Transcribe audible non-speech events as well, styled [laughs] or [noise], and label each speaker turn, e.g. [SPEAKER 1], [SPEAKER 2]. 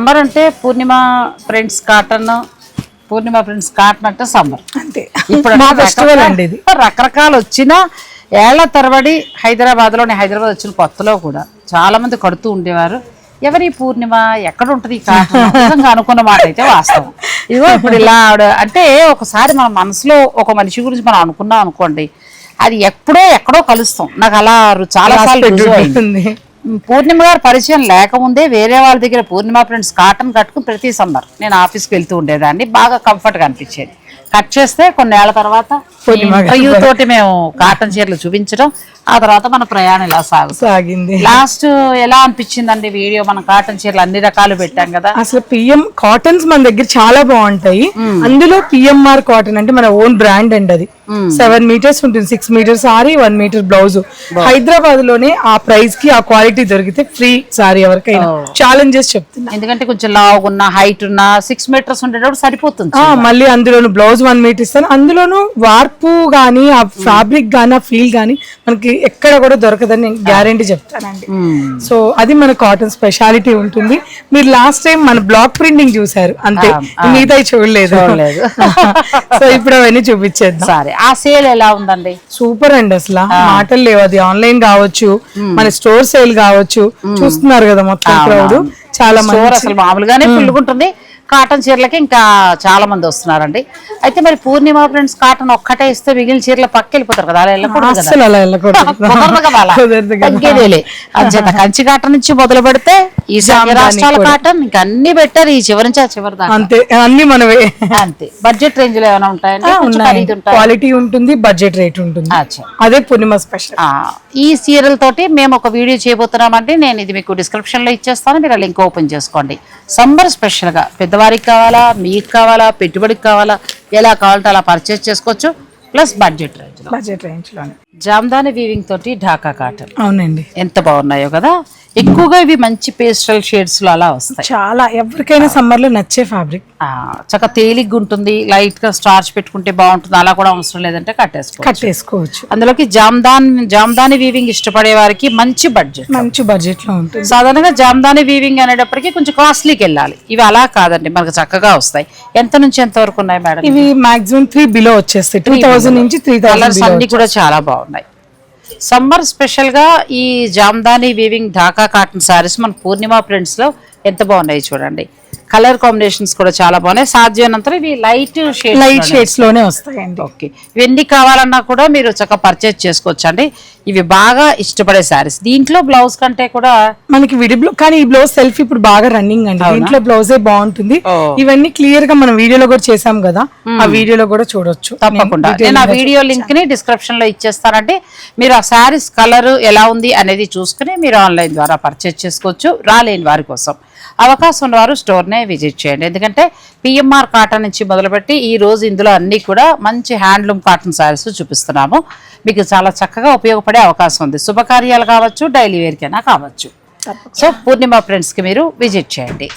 [SPEAKER 1] Summer అంటే Purnima friends cotton Purnima friends cotton అంటే summer
[SPEAKER 2] అంతే.
[SPEAKER 1] ఇప్పుడు రకరకాల- వచ్చిన ఏళ్ళ తరబడి హైదరాబాద్లోని హైదరాబాద్ వచ్చిన కొత్తలో కూడా చాలా మంది కడుతూ ఉండేవారు. ఎవరి పూర్ణిమ ఎక్కడ ఉంటుంది ఈ కాటన్? [laughs] అనుకున్న మాట అయితే వాస్తవం. ఇదిగో ఇప్పుడు ఇలా అంటే ఒకసారి మన మనసులో ఒక మనిషి గురించి మనం అనుకున్నాం అనుకోండి అది ఎప్పుడో ఎక్కడో కలుస్తాం. నాకు అలా చాలా సార్లు పూర్ణిమ గారు పరిచయం లేకముందే వేరే వాళ్ళ దగ్గర పూర్ణిమ ఫ్రెండ్స్ కాటన్ కట్టుకుని ప్రతి సమ్మర్ నేను ఆఫీస్కి వెళ్తూ ఉండేదాన్ని. బాగా కంఫర్ట్గా అనిపించేది. కట్ చేస్తే కొన్నేళ్ళ తర్వాత ఇంటర్వ్యూ తోటి మేము కాటన్ చీరలు చూపించడం. ఆ తర్వాత మన ప్రయాణం ఇలా
[SPEAKER 2] సాగింది.
[SPEAKER 1] లాస్ట్ ఎలా అనిపించిందండి వీడియో? మనం కాటన్ చీరలు అన్ని రకాలు పెట్టాం కదా.
[SPEAKER 2] అసలు పిఎం కాటన్స్ మన దగ్గర చాలా బాగుంటాయి. అందులో పిఎంఆర్ కాటన్ అంటే మన ఓన్ బ్రాండ్ అండి అది. సెవెన్ మీటర్స్ ఉంటుంది six metres sorry one metre blouse. హైదరాబాద్లోనే ఆ ప్రైస్కి ఆ క్వాలిటీ దొరికితే ఫ్రీ సారీ ఎవరికైనా. ఛాలెంజెస్ చెప్తున్నా.
[SPEAKER 1] ఎందుకంటే కొంచెం లావుగా ఉన్న హైట్ ఉన్న సిక్స్ మీటర్స్ ఉండేటప్పుడు సరిపోతుంది
[SPEAKER 2] మళ్ళీ అందులోను బ్లౌజ్ వన్ మీటర్ ఇస్తాను. అందులోను వార్పు గానీ ఆ ఫ్యాబ్రిక్ గానీ ఆ ఫీల్ గానీ మనకి ఎక్కడ కూడా దొరకదని నేను గ్యారంటీ చెప్తానండి. సో అది మన కాటన్ స్పెషాలిటీ ఉంటుంది. మీరు లాస్ట్ టైం మన బ్లాక్ ప్రింటింగ్ చూసారు అంతే. మిగతా చూడలేదు. సో [laughs] ఇప్పుడు అవన్నీ చూపించేద్దాం.
[SPEAKER 1] సరే. ఆ సేల్ ఎలా ఉందండి?
[SPEAKER 2] సూపర్ అండి అసలు. మాటలు లేవు. అది ఆన్లైన్ కావచ్చు మన స్టోర్ సేల్ కావచ్చు. చూస్తున్నారు కదా మొత్తం క్రౌడ్ చాలా మంది
[SPEAKER 1] అసలు మామూలుగానే ఫుల్లుగుంటుంది. కాటన్ చీరలకి ఇంకా చాలా మంది వస్తున్నారండి. అయితే మరి పూర్ణిమ ఫ్రెండ్స్ కాటన్ ఒక్కటే ఇస్తే మిగిలిన చీరలు పక్క వెళ్ళిపోతారు కదా అలా వెళ్ళకూడదు [laughs] అంచేత కంచి కాటన్ నుంచి మొదలు పెడితే ఈ రాష్ట్రాల కాటన్ ఇంకా అన్ని పెట్టారు ఈ చివరి నుంచి ఆ చివరి దాకా.
[SPEAKER 2] అంతే అన్ని మనవే.
[SPEAKER 1] అంతే. బడ్జెట్ రేంజ్లో ఏమైనా ఉంటాయండి?
[SPEAKER 2] క్వాలిటీ ఉంటుంది బడ్జెట్ రేట్ ఉంటుంది. అదే పూర్ణిమ స్పెషల్.
[SPEAKER 1] ఈ సీరియల్ తోటి మేము ఒక వీడియో చేయబోతున్నామంటే నేను ఇది మీకు డిస్క్రిప్షన్లో ఇచ్చేస్తాను మీరు లింక్ ఓపెన్ చేసుకోండి. సమ్మర్ స్పెషల్గా పెద్దవారికి కావాలా మీకు కావాలా పెట్టుబడికి కావాలా ఎలా కావాలంటే అలా పర్చేస్ చేసుకోవచ్చు ప్లస్ బడ్జెట్ రేంజ్
[SPEAKER 2] బడ్జెట్ రేంజ్లోనే.
[SPEAKER 1] జామ్దాని వీవింగ్ తోటి ఢాకా కాటన్.
[SPEAKER 2] అవునండి.
[SPEAKER 1] ఎంత బాగున్నాయో కదా? ఎక్కువగా ఇవి మంచి పేస్టల్ షేడ్స్లో అలా వస్తాయి.
[SPEAKER 2] చాలా ఎవరికైనా సమ్మర్లో నచ్చే ఫ్యాబ్రిక్
[SPEAKER 1] చక్కగా తేలిగ్గా ఉంటుంది లైట్గా స్టార్చ్ పెట్టుకుంటే బాగుంటుంది అలా కూడా అవసరం లేదంటే కట్టేసుకో
[SPEAKER 2] కట్టేసుకోవచ్చు.
[SPEAKER 1] అందులోకి జామ్దాన్ జామ్దాని వీవింగ్ ఇష్టపడే వారికి మంచి బడ్జెట్
[SPEAKER 2] మంచి బడ్జెట్లో ఉంటుంది.
[SPEAKER 1] సాధారణంగా జామ్దాని వీవింగ్ అనేటప్పటికి కొంచెం కాస్ట్లీకి వెళ్ళాలి. ఇవి అలా కాదండి మనకు చక్కగా వస్తాయి. ఎంత నుంచి ఎంత వరకు ఉన్నాయి మేడం?
[SPEAKER 2] ఇవి మాక్సిమం త్రీ బిలో వచ్చేస్తాయి. టూ థౌసండ్ నుంచి త్రీ
[SPEAKER 1] కలర్స్
[SPEAKER 2] థౌసండ్
[SPEAKER 1] అన్ని కూడా చాలా బాగున్నాయి. సమ్మర్ స్పెషల్గా ఈ Jamdani weaving Dhaka cotton saris మన పూర్ణిమ ప్రింట్స్లో ఎంత బాగున్నాయి చూడండి. కలర్ కాంబినేషన్స్ కూడా చాలా బాగున్నాయి. సాధ్యమైనంత ఇవి లైట్ షేడ్
[SPEAKER 2] లైట్ షేడ్స్లోనే వస్తాయండి.
[SPEAKER 1] ఓకే. ఇవన్నీ కావాలన్నా కూడా మీరు చక్కగా పర్చేజ్ చేసుకోవచ్చు అండి ఇవి బాగా ఇష్టపడే శారీస్ దీంట్లో బ్లౌజ్ కంటే కూడా
[SPEAKER 2] మనకి విడి బ్లౌజ్ కానీ ఈ బ్లౌజ్ సెల్ఫ్ ఇప్పుడు బాగా రన్నింగ్ అండి. దీంట్లో బ్లౌజే బాగుంటుంది. ఇవన్నీ క్లియర్గా మనం వీడియోలో కూడా చేసాం కదా ఆ వీడియోలో కూడా చూడొచ్చు.
[SPEAKER 1] తప్పకుండా. నేను ఆ వీడియో లింక్ని డిస్క్రిప్షన్లో ఇచ్చేస్తానండి. మీరు ఆ శారీస్ కలర్ ఎలా ఉంది అనేది చూసుకుని మీరు ఆన్లైన్ ద్వారా పర్చేజ్ చేసుకోవచ్చు. రాలేని వారి కోసం. అవకాశం ఉన్నవారు స్టోర్నే విజిట్ చేయండి. ఎందుకంటే పిఎంఆర్ కాటన్ నుంచి మొదలుపెట్టి ఈ రోజు ఇందులో అన్ని కూడా మంచి హ్యాండ్లూమ్ కాటన్ శారీస్ చూపిస్తున్నాము. మీకు చాలా చక్కగా ఉపయోగపడే అవకాశం ఉంది. శుభకార్యాలు కావచ్చు డైలీ వేర్కైనా కావచ్చు. సో పూర్ణిమ ఫ్రెండ్స్కి మీరు విజిట్ చేయండి.